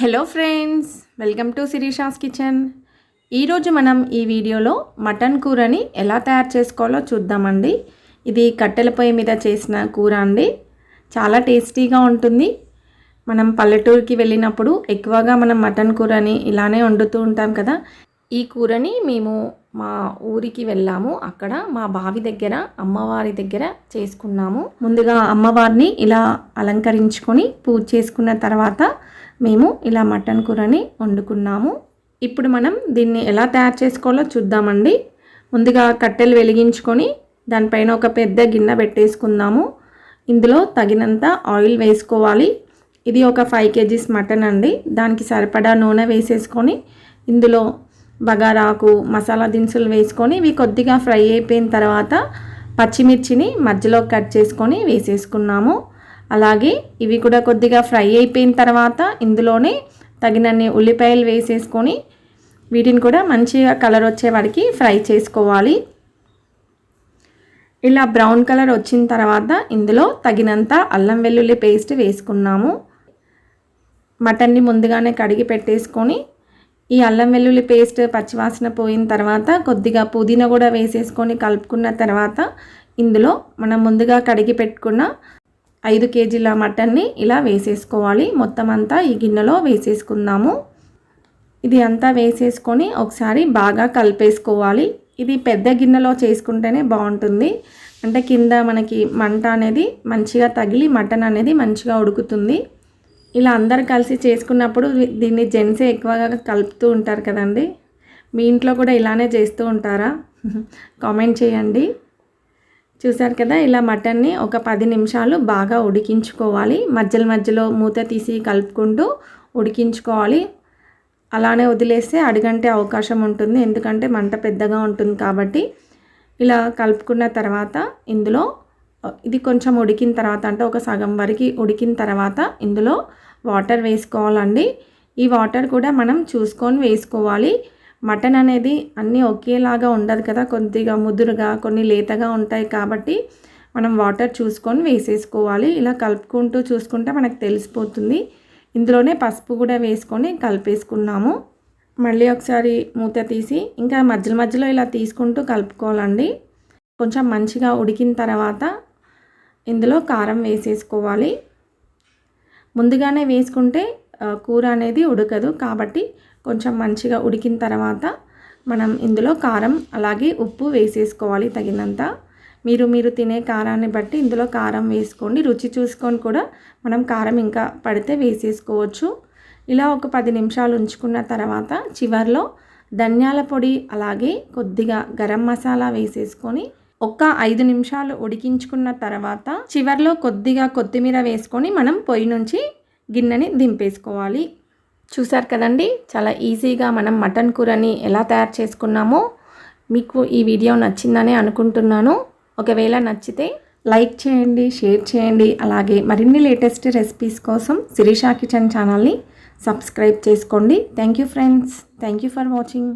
Hello friends welcome to Sirisha's kitchen ఈరోజు మనం ఈ వీడియోలో మటన్ కూరని ఎలా తయారు చేసుకోవాలో చూద్దామండి. ఇది కట్టెల పొయ్యి మీద చేసిన కూర అండి. చాలా టేస్టీగా ఉంటుంది. మనం పల్లెటూరుకి వెళ్ళినప్పుడు ఎక్కువగా మనం మటన్ కూరని ఇలానే వండుతూ ఉంటాం కదా. ఈ కూరని మేము మా ఊరికి వెళ్ళాము. అక్కడ మా బావి దగ్గర అమ్మవారి దగ్గర చేసుకున్నాము. ముందుగా అమ్మవారిని ఇలా అలంకరించుకొని పూజ చేసుకున్న తర్వాత మేము ఇలా మటన్ కూరని వండుకున్నాము. ఇప్పుడు మనం దీన్ని ఎలా తయారు చేసుకోవాలో చూద్దామండి. ముందుగా కట్టెలు వెలిగించుకొని దానిపైన ఒక పెద్ద గిన్నె పెట్టేసుకుందాము. ఇందులో తగినంత ఆయిల్ వేసుకోవాలి. ఇది ఒక ఫైవ్ కేజీస్ మటన్ అండి. దానికి సరిపడా నూనె వేసేసుకొని ఇందులో బగారాకు మసాలా దినుసులు వేసుకొని ఇవి కొద్దిగా ఫ్రై అయిపోయిన తర్వాత పచ్చిమిర్చిని మధ్యలో కట్ చేసుకొని వేసేసుకున్నాము. అలాగే ఇవి కూడా కొద్దిగా ఫ్రై అయిపోయిన తర్వాత ఇందులోనే తగినన్ని ఉల్లిపాయలు వేసేసుకొని వీటిని కూడా మంచిగా కలర్ వచ్చే వాడికి ఫ్రై చేసుకోవాలి. ఇలా బ్రౌన్ కలర్ వచ్చిన తర్వాత ఇందులో తగినంత అల్లం వెల్లుల్లి పేస్ట్ వేసుకున్నాము. మటన్ని ముందుగానే కడిగి పెట్టేసుకొని ఈ అల్లం వెల్లుల్లి పేస్ట్ పచ్చివాసన పోయిన తర్వాత కొద్దిగా పుదీనా కూడా వేసేసుకొని కలుపుకున్న తర్వాత ఇందులో మనం ముందుగా కడిగి పెట్టుకున్న ఐదు కేజీల మటన్ని ఇలా వేసేసుకోవాలి. మొత్తం అంతా ఈ గిన్నెలో వేసేసుకుందాము. ఇది అంతా వేసేసుకొని ఒకసారి బాగా కలిపేసుకోవాలి. ఇది పెద్ద గిన్నెలో చేసుకుంటేనే బాగుంటుంది. అంటే కింద మనకి మంట అనేది మంచిగా తగిలి మటన్ అనేది మంచిగా ఉడుకుతుంది. ఇలా అందరు కలిసి చేసుకున్నప్పుడు దీన్ని జెంట్సే ఎక్కువగా కలుపుతూ ఉంటారు కదండి. మీ ఇంట్లో కూడా ఇలానే చేస్తూ ఉంటారా? కామెంట్ చేయండి. చూసారు కదా ఇలా మటన్ని ఒక పది నిమిషాలు బాగా ఉడికించుకోవాలి. మధ్యలో మధ్యలో మూత తీసి కలుపుకుంటూ ఉడికించుకోవాలి. అలానే వదిలేస్తే అడిగంటే అవకాశం ఉంటుంది. ఎందుకంటే మంట పెద్దగా ఉంటుంది కాబట్టి. ఇలా కలుపుకున్న తర్వాత ఇందులో ఇది కొంచెం ఉడికిన తర్వాత అంటే ఒక సగం వరకు ఉడికిన తర్వాత ఇందులో వాటర్ వేసుకోవాలండి. ఈ వాటర్ కూడా మనం చూసుకొని వేసుకోవాలి. మటన్ అనేది అన్నీ ఒకేలాగా ఉండదు కదా. కొద్దిగా ముదురుగా కొన్ని లేతగా ఉంటాయి కాబట్టి మనం వాటర్ చూసుకొని వేసేసుకోవాలి. ఇలా కలుపుకుంటూ చూసుకుంటే మనకు తెలిసిపోతుంది. ఇందులోనే పసుపు కూడా వేసుకొని కలిపేసుకున్నాము. మళ్ళీ ఒకసారి మూత తీసి ఇంకా మధ్యలో మధ్యలో ఇలా తీసుకుంటూ కలుపుకోవాలండి. కొంచెం మంచిగా ఉడికిన తర్వాత ఇందులో కారం వేసేసుకోవాలి. ముందుగానే వేసుకుంటే కూర అనేది ఉడకదు కాబట్టి కొంచెం మంచిగా ఉడికిన తర్వాత మనం ఇందులో కారం అలాగే ఉప్పు వేసేసుకోవాలి తగినంత. మీరు మీరు తినే కారాన్ని బట్టి ఇందులో కారం వేసుకోండి. రుచి చూసుకొని కూడా మనం కారం ఇంకా పడితే వేసేసుకోవచ్చు. ఇలా ఒక పది నిమిషాలు ఉంచుకున్న తర్వాత చివరిలో ధనియాల పొడి అలాగే కొద్దిగా గరం మసాలా వేసేసుకొని ఒక్క ఐదు నిమిషాలు ఉడికించుకున్న తర్వాత చివరిలో కొద్దిగా కొత్తిమీర వేసుకొని మనం పొయ్యి నుంచి గిన్నెని దింపేసుకోవాలి. చూసారు కదండి? చాలా ఈజీగా మనం మటన్ కూరని ఎలా తయారు చేసుకున్నామో మీకు ఈ వీడియో నచ్చిందనే అనుకుంటున్నాను. ఒకవేళ నచ్చితే లైక్ చేయండి షేర్ చేయండి. అలాగే మరిన్ని లేటెస్ట్ రెసిపీస్ కోసం శిరీషా కిచెన్ ఛానల్ని సబ్స్క్రైబ్ చేసుకోండి. Thank you friends. Thank you for watching.